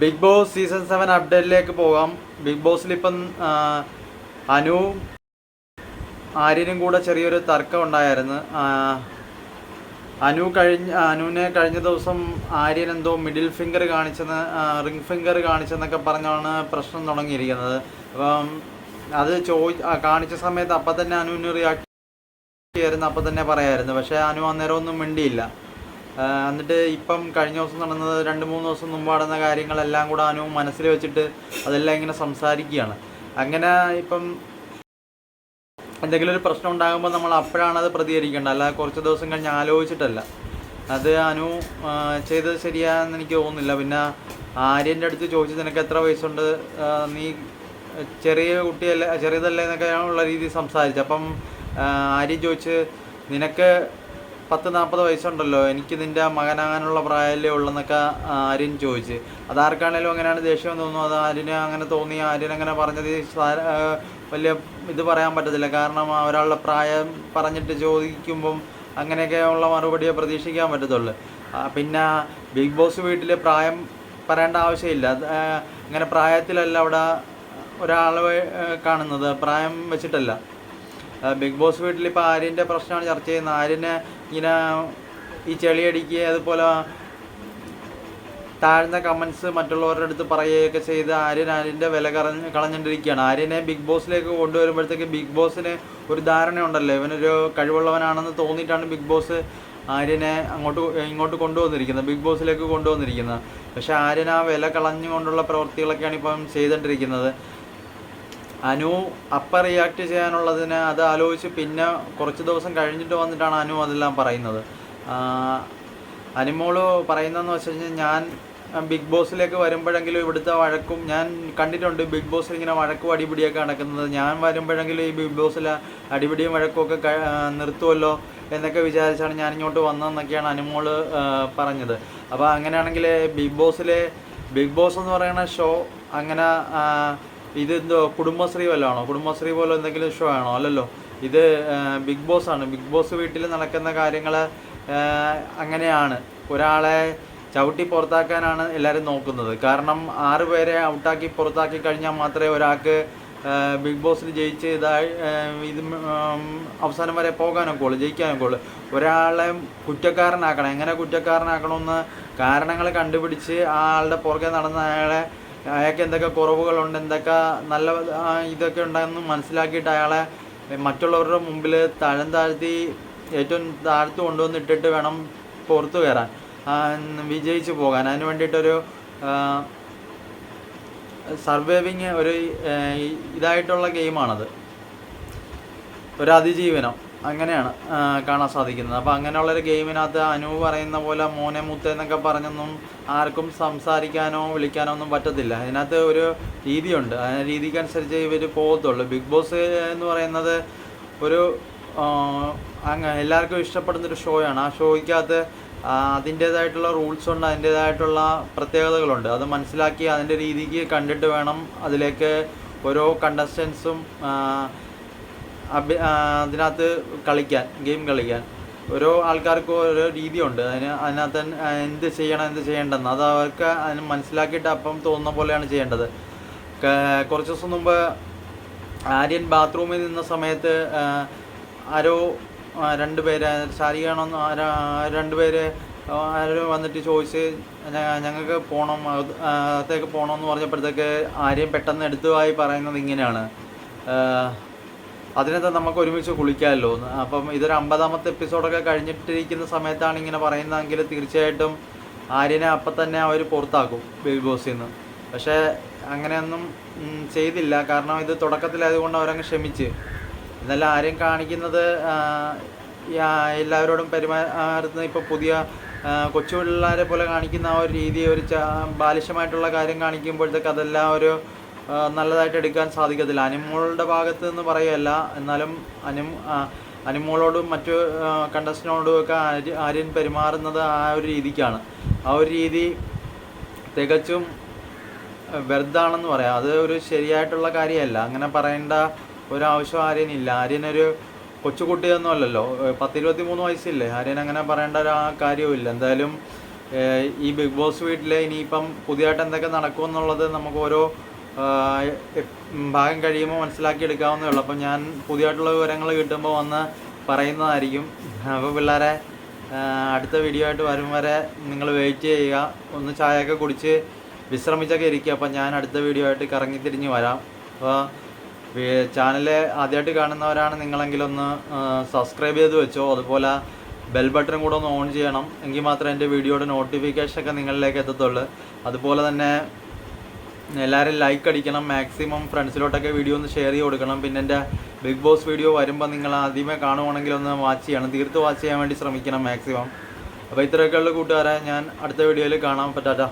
Big boss season seven അപ്ഡേറ്റിലേക്ക് പോകാം. Big ബോസിൽ ഇപ്പം അനു ആര്യനും കൂടെ ചെറിയൊരു തർക്കം ഉണ്ടായിരുന്നു. അനു കഴിഞ്ഞ അനുവിനെ കഴിഞ്ഞ ദിവസം ആര്യൻ എന്തോ മിഡിൽ ഫിംഗർ കാണിച്ചെന്ന് റിംഗ് ഫിംഗർ കാണിച്ചെന്നൊക്കെ പറഞ്ഞാണ് പ്രശ്നം തുടങ്ങിയിരിക്കുന്നത്. അപ്പം അത് ചോദി കാണിച്ച സമയത്ത് അപ്പം തന്നെ അനുവിന് റിയാക്ട് ചെയ്യായിരുന്നു അപ്പം തന്നെ പറയായിരുന്നു. പക്ഷേ അനു അന്നേരം ഒന്നും മിണ്ടിയില്ല. എന്നിട്ട് ഇപ്പം കഴിഞ്ഞ ദിവസം നടന്നത് രണ്ട് മൂന്ന് ദിവസം മുമ്പ് നടന്ന കാര്യങ്ങളെല്ലാം കൂടെ അനു മനസ്സിൽ വെച്ചിട്ട് അതെല്ലാം ഇങ്ങനെ സംസാരിക്കുകയാണ്. അങ്ങനെ ഇപ്പം എന്തെങ്കിലും ഒരു പ്രശ്നം ഉണ്ടാകുമ്പോൾ നമ്മൾ അപ്പോഴാണ് അത് പ്രതികരിക്കേണ്ടത്. അല്ലാതെ കുറച്ച് ദിവസം കഴിഞ്ഞ് ആലോചിച്ചിട്ടല്ല. അത് അനു ചെയ്തത് ശരിയാണെന്ന് എനിക്ക് തോന്നുന്നില്ല. പിന്നെ ആര്യന്റെ അടുത്ത് ചോദിച്ചു നിനക്ക് എത്ര വയസ്സുണ്ട്? നീ ചെറിയ കുട്ടിയല്ലേ ചെറിയതല്ലേ എന്നൊക്കെ ഉള്ള രീതിയിൽ സംസാരിച്ചു. അപ്പം ആര്യം ചോദിച്ച് നിനക്ക് പത്ത് നാൽപ്പത് വയസ്സുണ്ടല്ലോ. എനിക്ക് നിന്റെ മകനാകാനുള്ള പ്രായമല്ലേ ഉള്ളെന്നൊക്കെ ആര്യൻ ചോദിച്ച്. അതാർക്കാണേലും അങ്ങനെയാണ് ദേഷ്യം തോന്നുന്നു അത് ആര്യന് അങ്ങനെ തോന്നി ആര്യൻ അങ്ങനെ പറഞ്ഞത് വലിയ ഇത് പറയാൻ പറ്റത്തില്ല. കാരണം ഒരാളുടെ പ്രായം പറഞ്ഞിട്ട് ചോദിക്കുമ്പം അങ്ങനെയൊക്കെയുള്ള മറുപടിയെ പ്രതീക്ഷിക്കാൻ പറ്റത്തുള്ളൂ. പിന്നെ ബിഗ് ബോസ് വീട്ടിൽ പ്രായം പറയേണ്ട ആവശ്യമില്ല. അങ്ങനെ പ്രായത്തിലല്ല അവിടെ ഒരാളെ ആ, കാണുന്നത്. പ്രായം വെച്ചിട്ടല്ല. ബിഗ് ബോസ് വീട്ടിൽ ഇപ്പോൾ ആര്യന്റെ പ്രശ്നമാണ് ചർച്ച ചെയ്യുന്നത്. ആര്യനെ ഇങ്ങനെ ഈ ചെളിയടിക്കുക അതുപോലെ താഴ്ന്ന കമൻസ് മറ്റുള്ളവരുടെ അടുത്ത് പറയുകയൊക്കെ ചെയ്ത് ആര്യൻ ആര്യന്റെ വില കളഞ്ഞ് കളഞ്ഞുകൊണ്ടിരിക്കുകയാണ് ആര്യനെ ബിഗ് ബോസിലേക്ക് കൊണ്ടുവരുമ്പോഴത്തേക്ക് ബിഗ് ബോസിന് ഒരു ധാരണയുണ്ടല്ലോ. ഇവനൊരു കഴിവുള്ളവനാണെന്ന് തോന്നിയിട്ടാണ് ബിഗ് ബോസ് ആര്യനെ അങ്ങോട്ട് ഇങ്ങോട്ട് കൊണ്ടുവന്നിരിക്കുന്നത് ബിഗ് ബോസിലേക്ക് കൊണ്ടുവന്നിരിക്കുന്നത്. പക്ഷേ ആര്യൻ ആ വില കളഞ്ഞുകൊണ്ടുള്ള പ്രവൃത്തികളൊക്കെയാണ് ഇപ്പം ചെയ്തുകൊണ്ടിരിക്കുന്നത് അനു അപ്പ റിയാക്ട് ചെയ്യാനുള്ളതിന് അത് ആലോചിച്ച് പിന്നെ കുറച്ച് ദിവസം കഴിഞ്ഞിട്ട് വന്നിട്ടാണ് അനു അതെല്ലാം പറയുന്നത്. അനുമോൾ പറയുന്നതെന്ന് വെച്ച് കഴിഞ്ഞാൽ ഞാൻ ബിഗ് ബോസിലേക്ക് വരുമ്പോഴെങ്കിലും ഇവിടുത്തെ വഴക്കും ഞാൻ കണ്ടിട്ടുണ്ട്. ബിഗ് ബോസിൽ ഇങ്ങനെ വഴക്കും അടിപിടിയൊക്കെ നടക്കുന്നത്. ഞാൻ വരുമ്പോഴെങ്കിലും ഈ ബിഗ് ബോസിലെ അടിപിടിയും വഴക്കും ഒക്കെ നിർത്തുമല്ലോ എന്നൊക്കെ വിചാരിച്ചാണ് ഞാൻ ഇങ്ങോട്ട് വന്നതെന്നൊക്കെയാണ് അനുമോൾ പറഞ്ഞത്. അപ്പോൾ അങ്ങനെയാണെങ്കിൽ ബിഗ് ബോസിലെ ബിഗ് ബോസ് എന്ന് പറയുന്ന ഷോ അങ്ങനെ ആ, ഇത് എന്തോ കുടുംബശ്രീ വല്ലതാണോ? കുടുംബശ്രീ പോലെ എന്തെങ്കിലും ഷോ ആണോ? അല്ലല്ലോ. ഇത് ബിഗ് ബോസ് ആണ്. ബിഗ് ബോസ് വീട്ടിൽ നടക്കുന്ന കാര്യങ്ങൾ അങ്ങനെയാണ്. ഒരാളെ ചവിട്ടി പുറത്താക്കാനാണ് എല്ലാവരും നോക്കുന്നത്. കാരണം ആറ് പേരെ ഔട്ടാക്കി പുറത്താക്കി കഴിഞ്ഞാൽ മാത്രമേ ഒരാൾക്ക് ബിഗ് ബോസിൽ ജയിച്ച് ഇതായി ഇത് അവസാനം വരെ പോകാനൊക്കെ ഉള്ളൂ ജയിക്കാനൊക്കെ ഉള്ളൂ. ഒരാളെ കുറ്റക്കാരനാക്കണം. എങ്ങനെ കുറ്റക്കാരനാക്കണമെന്ന് കാരണങ്ങൾ കണ്ടുപിടിച്ച് ആ ആളുടെ പുറകെ നടന്ന അയാളെ അയാൾക്ക് എന്തൊക്കെ കുറവുകളുണ്ട് എന്തൊക്കെ നല്ല ഇതൊക്കെ ഉണ്ടെന്ന് മനസ്സിലാക്കിയിട്ട് അയാളെ മറ്റുള്ളവരുടെ മുമ്പിൽ തഴം താഴ്ത്തി ഏറ്റവും താഴ്ത്തു കൊണ്ടുവന്നിട്ടിട്ട് വേണം പുറത്തു കയറാൻ വിജയിച്ചു പോകാൻ. അതിന് വേണ്ടിയിട്ടൊരു സർവൈവിങ് ഒരു ഇതായിട്ടുള്ള ഗെയിമാണത്. ഒരു അതിജീവനം. അങ്ങനെയാണ് കാണാൻ സാധിക്കുന്നത്. അപ്പോൾ അങ്ങനെയുള്ളൊരു ഗെയിമിനകത്ത് അനു പറയുന്ന പോലെ മോനെ മുത്ത എന്നൊക്കെ പറഞ്ഞൊന്നും ആർക്കും സംസാരിക്കാനോ വിളിക്കാനോ ഒന്നും പറ്റത്തില്ല. അതിനകത്ത് ഒരു രീതിയുണ്ട്. ആ രീതിക്കനുസരിച്ച് ഇവർ പോകത്തുള്ളൂ. ബിഗ് ബോസ് എന്ന് പറയുന്നത് ഒരു അങ്ങ് എല്ലാവർക്കും ഇഷ്ടപ്പെടുന്നൊരു ഷോയാണ്. ആ ഷോയ്ക്കകത്ത് അതിന്റേതായിട്ടുള്ള റൂൾസ് ഉണ്ട് അതിന്റേതായിട്ടുള്ള പ്രത്യേകതകളുണ്ട്. അത് മനസ്സിലാക്കി അതിന്റെ രീതിക്ക് കണ്ടിട്ട് വേണം അതിലേക്ക് ഓരോ കണ്ടസ്റ്റൻസും അഭി ആ, അതിനകത്ത് കളിക്കാൻ ഗെയിം കളിക്കാൻ. ഓരോ ആൾക്കാർക്കും ഓരോ രീതിയുണ്ട്. അതിന് അതിനകത്ത് എന്ത് ചെയ്യണം എന്ത് ചെയ്യേണ്ടെന്ന്. അത് അവർക്ക് അതിന് മനസ്സിലാക്കിയിട്ട് അപ്പം തോന്നുന്ന പോലെയാണ് ചെയ്യേണ്ടത്. കുറച്ച് ദിവസം മുമ്പ് ആര്യൻ ബാത്റൂമിൽ നിന്ന സമയത്ത് ആരോ രണ്ട് പേര് ശാരികയാണോന്ന് രണ്ട് പേര് ആരോ വന്നിട്ട് ചോദിച്ച് "ഞ- ഞങ്ങൾക്ക് പോകണം അകത്തേക്ക് പോകണമെന്ന് പറഞ്ഞപ്പോഴത്തേക്ക് ആര്യം പെട്ടെന്ന് എടുത്തുമായി പറയുന്നത് ഇങ്ങനെയാണ്. അതിനകത്ത് നമുക്ക് ഒരുമിച്ച് കുളിക്കാമല്ലോ? അപ്പം ഇതൊരു അമ്പതാമത്തെ എപ്പിസോഡൊക്കെ കഴിഞ്ഞിട്ടിരിക്കുന്ന സമയത്താണ് ഇങ്ങനെ പറയുന്നതെങ്കിൽ തീർച്ചയായിട്ടും ആര്യനെ അപ്പം തന്നെ അവർ പുറത്താക്കും ബേബി ബോസിൽ നിന്ന്. പക്ഷേ അങ്ങനെയൊന്നും ചെയ്തില്ല. കാരണം ഇത് തുടക്കത്തിലായതുകൊണ്ട് അവരങ്ങ് ക്ഷമിച്ച്. എന്നല്ല ആര്യം കാണിക്കുന്നത് എല്ലാവരോടും പെരുമാറുന്ന ഇപ്പോൾ പുതിയ കൊച്ചു പിള്ളേരെ പോലെ കാണിക്കുന്ന ആ ഒരു രീതി ഒരു ബാലിഷ്യമായിട്ടുള്ള കാര്യം കാണിക്കുമ്പോഴത്തേക്ക് അതെല്ലാം ഒരു നല്ലതായിട്ട് എടുക്കാൻ സാധിക്കത്തില്ല. അനിമോളുടെ ഭാഗത്ത് നിന്ന് പറയുകയല്ല. എന്നാലും അനിം ആ, അനിമോളോടും മറ്റു കണ്ടസ്റ്റിനോടും ഒക്കെ ആര്യൻ പെരുമാറുന്നത് ആ ഒരു രീതിക്കാണ്. ആ ഒരു രീതി തികച്ചും വെറുതാണെന്ന് പറയാം. അത് ഒരു ശരിയായിട്ടുള്ള കാര്യമല്ല. അങ്ങനെ പറയേണ്ട ഒരു ആവശ്യം ആര്യനില്ല. ആര്യനൊരു കൊച്ചുകുട്ടിയൊന്നും അല്ലല്ലോ. പത്തിരുപത്തി മൂന്ന് വയസ്സില്ലേ? ആര്യൻ അങ്ങനെ പറയേണ്ട ഒരു കാര്യവുമില്ല. എന്തായാലും ഈ ബിഗ് ബോസ് വീട്ടിലെ ഇനിയിപ്പം പുതിയതായിട്ട് എന്തൊക്കെ നടക്കുമെന്നുള്ളത് നമുക്ക് ഓരോ ഭാഗം കഴിയുമ്പോൾ മനസ്സിലാക്കിയെടുക്കാവുന്നേ ഉള്ളൂ. അപ്പം ഞാൻ പുതിയതായിട്ടുള്ള വിവരങ്ങൾ കിട്ടുമ്പോൾ വന്ന് പറയുന്നതായിരിക്കും. അപ്പോൾ പിള്ളേരെ അടുത്ത വീഡിയോ ആയിട്ട് വരും വരെ നിങ്ങൾ വെയിറ്റ് ചെയ്യുക. ഒന്ന് ചായയൊക്കെ കുടിച്ച് വിശ്രമിച്ചൊക്കെ ഇരിക്കുക. അപ്പം ഞാൻ അടുത്ത വീഡിയോ ആയിട്ട് കറങ്ങി തിരിഞ്ഞ് വരാം. അപ്പോൾ ചാനൽ ആദ്യമായിട്ട് കാണുന്നവരാണ് നിങ്ങളെങ്കിലൊന്ന് സബ്സ്ക്രൈബ് ചെയ്ത് വെച്ചോ. അതുപോലെ ബെൽ ബട്ടണും കൂടെ ഒന്ന് ഓൺ ചെയ്യണം. എങ്കിൽ മാത്രമേ എന്റെ വീഡിയോയുടെ നോട്ടിഫിക്കേഷൻ ഒക്കെ നിങ്ങളിലേക്ക് എത്തത്തുള്ളൂ. അതുപോലെ തന്നെ എല്ലാവരും ലൈക്ക് അടിക്കണം മാക്സിമം ഫ്രണ്ട്സിലോട്ടൊക്കെ വീഡിയോ ഒന്ന് ഷെയർ ചെയ്ത് കൊടുക്കണം. പിന്നെ എന്റെ ബിഗ് ബോസ് വീഡിയോ വരുമ്പോൾ നിങ്ങൾ ആദ്യമേ കാണുവാണെങ്കിൽ ഒന്ന് വാച്ച് ചെയ്യണം. തീർത്ത് വാച്ച് ചെയ്യാൻ വേണ്ടി ശ്രമിക്കണം മാക്സിമം അപ്പോൾ ഇത്രയൊക്കെയുള്ള കൂട്ടുകാരെ ഞാൻ അടുത്ത വീഡിയോയിൽ കാണാൻ പറ്റാത്ത